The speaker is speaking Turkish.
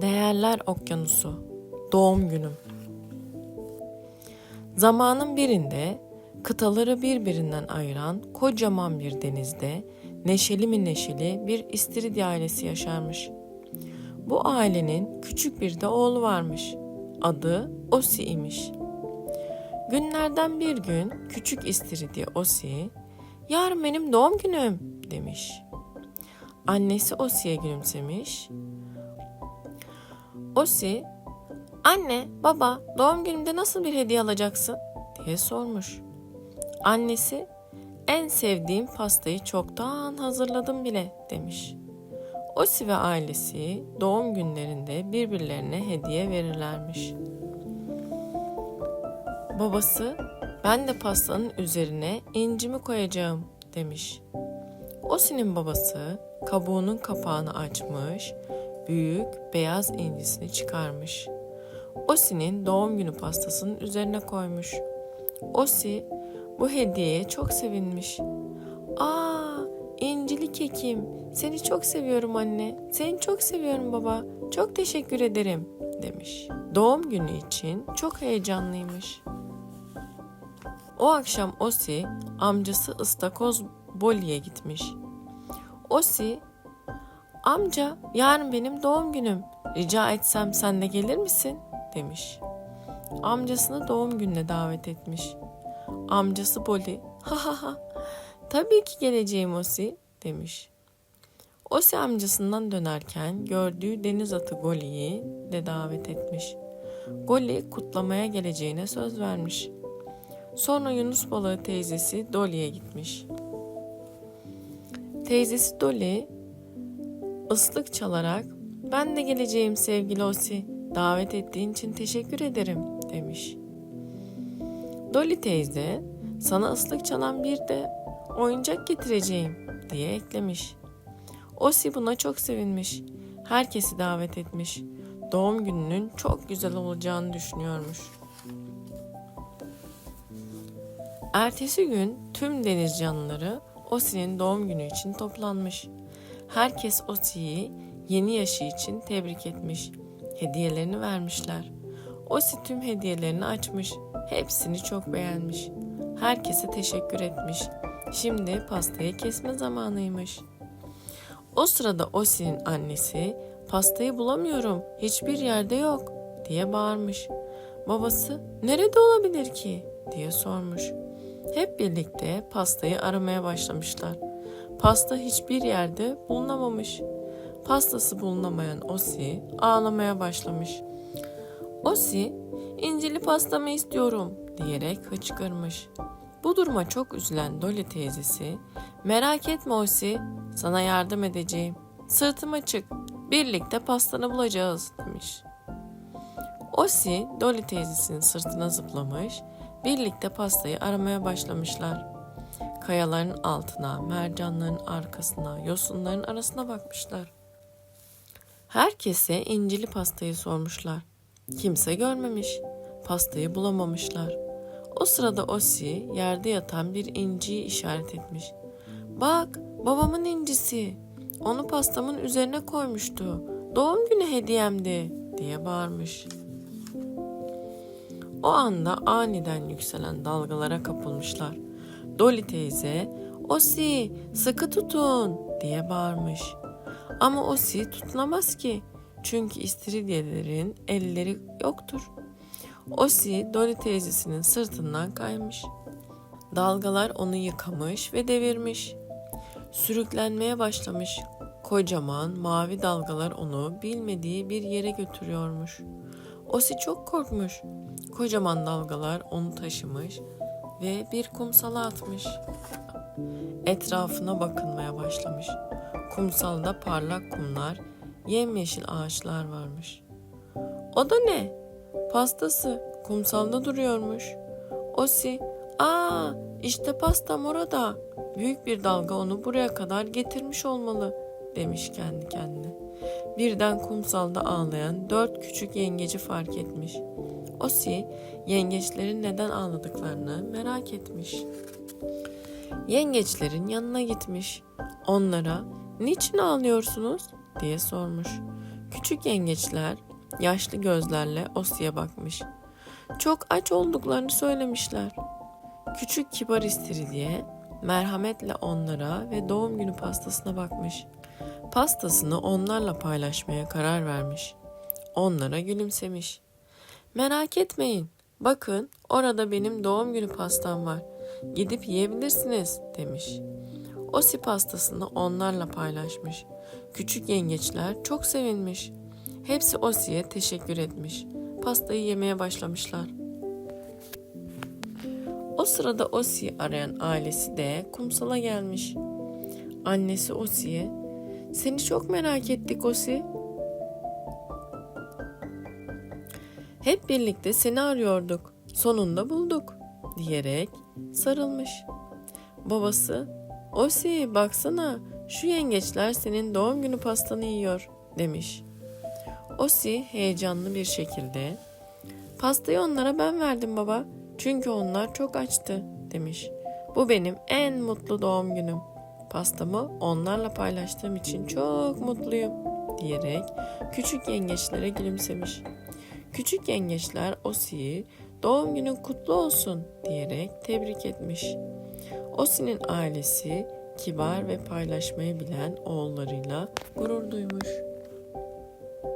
Değerler Okyanusu Doğum günüm Zamanın birinde kıtaları birbirinden ayıran kocaman bir denizde neşeli mi neşeli bir istiridye ailesi yaşarmış. Bu ailenin küçük bir de oğlu varmış. Adı Osi imiş. Günlerden bir gün küçük istiridye Osi, "Yarın benim doğum günüm." demiş. Annesi Osi'ye gülümsemiş. Osi, "Anne, baba, doğum günümde nasıl bir hediye alacaksın?" diye sormuş. Annesi, "En sevdiğim pastayı çoktan hazırladım bile." demiş. Osi ve ailesi doğum günlerinde birbirlerine hediye verirlermiş. Babası, ben de pastanın üzerine incimi koyacağım demiş. Osi'nin babası kabuğunun kapağını açmış, büyük beyaz incisini çıkarmış. Osi'nin doğum günü pastasının üzerine koymuş. Osi bu hediyeye çok sevinmiş. Aa, incili kekim. Seni çok seviyorum anne. Seni çok seviyorum baba. Çok teşekkür ederim demiş. Doğum günü için çok heyecanlıymış. O akşam Osi amcası ıstakoz Boli'ye gitmiş. Osi, amca yarın benim doğum günüm. Rica etsem sen de gelir misin? demiş. Amcasını doğum gününe davet etmiş. Amcası Boli, ha ha ha, tabii ki geleceğim Osi demiş. Osi amcasından dönerken gördüğü deniz atı Goli'yi de davet etmiş. Goli kutlamaya geleceğine söz vermiş. Sonra Yunus balığı teyzesi Dolly'e gitmiş. Teyzesi Dolly ıslık çalarak ben de geleceğim sevgili Osi. Davet ettiğin için teşekkür ederim demiş. Dolly teyze sana ıslık çalan bir de oyuncak getireceğim diye eklemiş. Osi buna çok sevinmiş. Herkesi davet etmiş. Doğum gününün çok güzel olacağını düşünüyormuş. Ertesi gün tüm deniz canlıları Osi'nin doğum günü için toplanmış. Herkes Osi'yi yeni yaşı için tebrik etmiş. Hediyelerini vermişler. Osi tüm hediyelerini açmış. Hepsini çok beğenmiş. Herkese teşekkür etmiş. Şimdi pastayı kesme zamanıymış. O sırada Osi'nin annesi pastayı bulamıyorum hiçbir yerde yok diye bağırmış. Babası nerede olabilir ki diye sormuş. Hep birlikte pastayı aramaya başlamışlar. Pasta hiçbir yerde bulunamamış. Pastası bulunamayan Osi ağlamaya başlamış. Osi, incili pastamı istiyorum diyerek hıçkırmış. Bu duruma çok üzülen Dolly teyzesi, merak etme Osi, sana yardım edeceğim. Sırtıma çık, birlikte pastanı bulacağız demiş. Osi, Dolly teyzesinin sırtına zıplamış, birlikte pastayı aramaya başlamışlar. Kayaların altına, mercanların arkasına, yosunların arasına bakmışlar. Herkese incili pastayı sormuşlar. Kimse görmemiş. Pastayı bulamamışlar. O sırada Osi yerde yatan bir inciyi işaret etmiş. Bak babamın incisi. Onu pastamın üzerine koymuştu. Doğum günü hediyemdi diye bağırmış. O anda aniden yükselen dalgalara kapılmışlar. Dolly teyze, Osi sıkı tutun diye bağırmış. Ama Osi tutunamaz ki. Çünkü istiridyelerin elleri yoktur. Osi Dolly teyzesinin sırtından kaymış. Dalgalar onu yıkamış ve devirmiş. Sürüklenmeye başlamış. Kocaman mavi dalgalar onu bilmediği bir yere götürüyormuş. Osi çok korkmuş. Kocaman dalgalar onu taşımış ve bir kumsala atmış. Etrafına bakınmaya başlamış. Kumsalda parlak kumlar, yemyeşil ağaçlar varmış. O da ne? Pastası kumsalda duruyormuş. Osi, aa işte pastam orada. Büyük bir dalga onu buraya kadar getirmiş olmalı demiş kendi kendine. Birden kumsalda ağlayan dört küçük yengeci fark etmiş. Osi yengeçlerin neden ağladıklarını merak etmiş. yengeçlerin yanına gitmiş. Onlara niçin ağlıyorsunuz diye sormuş. Küçük yengeçler yaşlı gözlerle Osi'ye bakmış. Çok aç olduklarını söylemişler. Küçük kibar istiridye merhametle onlara ve doğum günü pastasına bakmış. Pastasını onlarla paylaşmaya karar vermiş. Onlara gülümsemiş. Merak etmeyin. Bakın orada benim doğum günü pastam var. Gidip yiyebilirsiniz demiş. Osi pastasını onlarla paylaşmış. Küçük yengeçler çok sevinmiş. Hepsi Osi'ye teşekkür etmiş. Pastayı yemeye başlamışlar. O sırada Osi'yi arayan ailesi de kumsala gelmiş. Annesi Osi'ye "Seni çok merak ettik Osi. Hep birlikte seni arıyorduk. Sonunda bulduk." diyerek sarılmış. Babası Osi baksana şu yengeçler senin doğum günü pastanı yiyor demiş. Osi heyecanlı bir şekilde pastayı onlara ben verdim baba çünkü onlar çok açtı demiş. Bu benim en mutlu doğum günüm. Pastamı onlarla paylaştığım için çok mutluyum diyerek küçük yengeçlere gülümsemiş. Küçük yengeçler Osi'yi doğum günün kutlu olsun diyerek tebrik etmiş. Osi'nin ailesi kibar ve paylaşmayı bilen oğullarıyla gurur duymuş.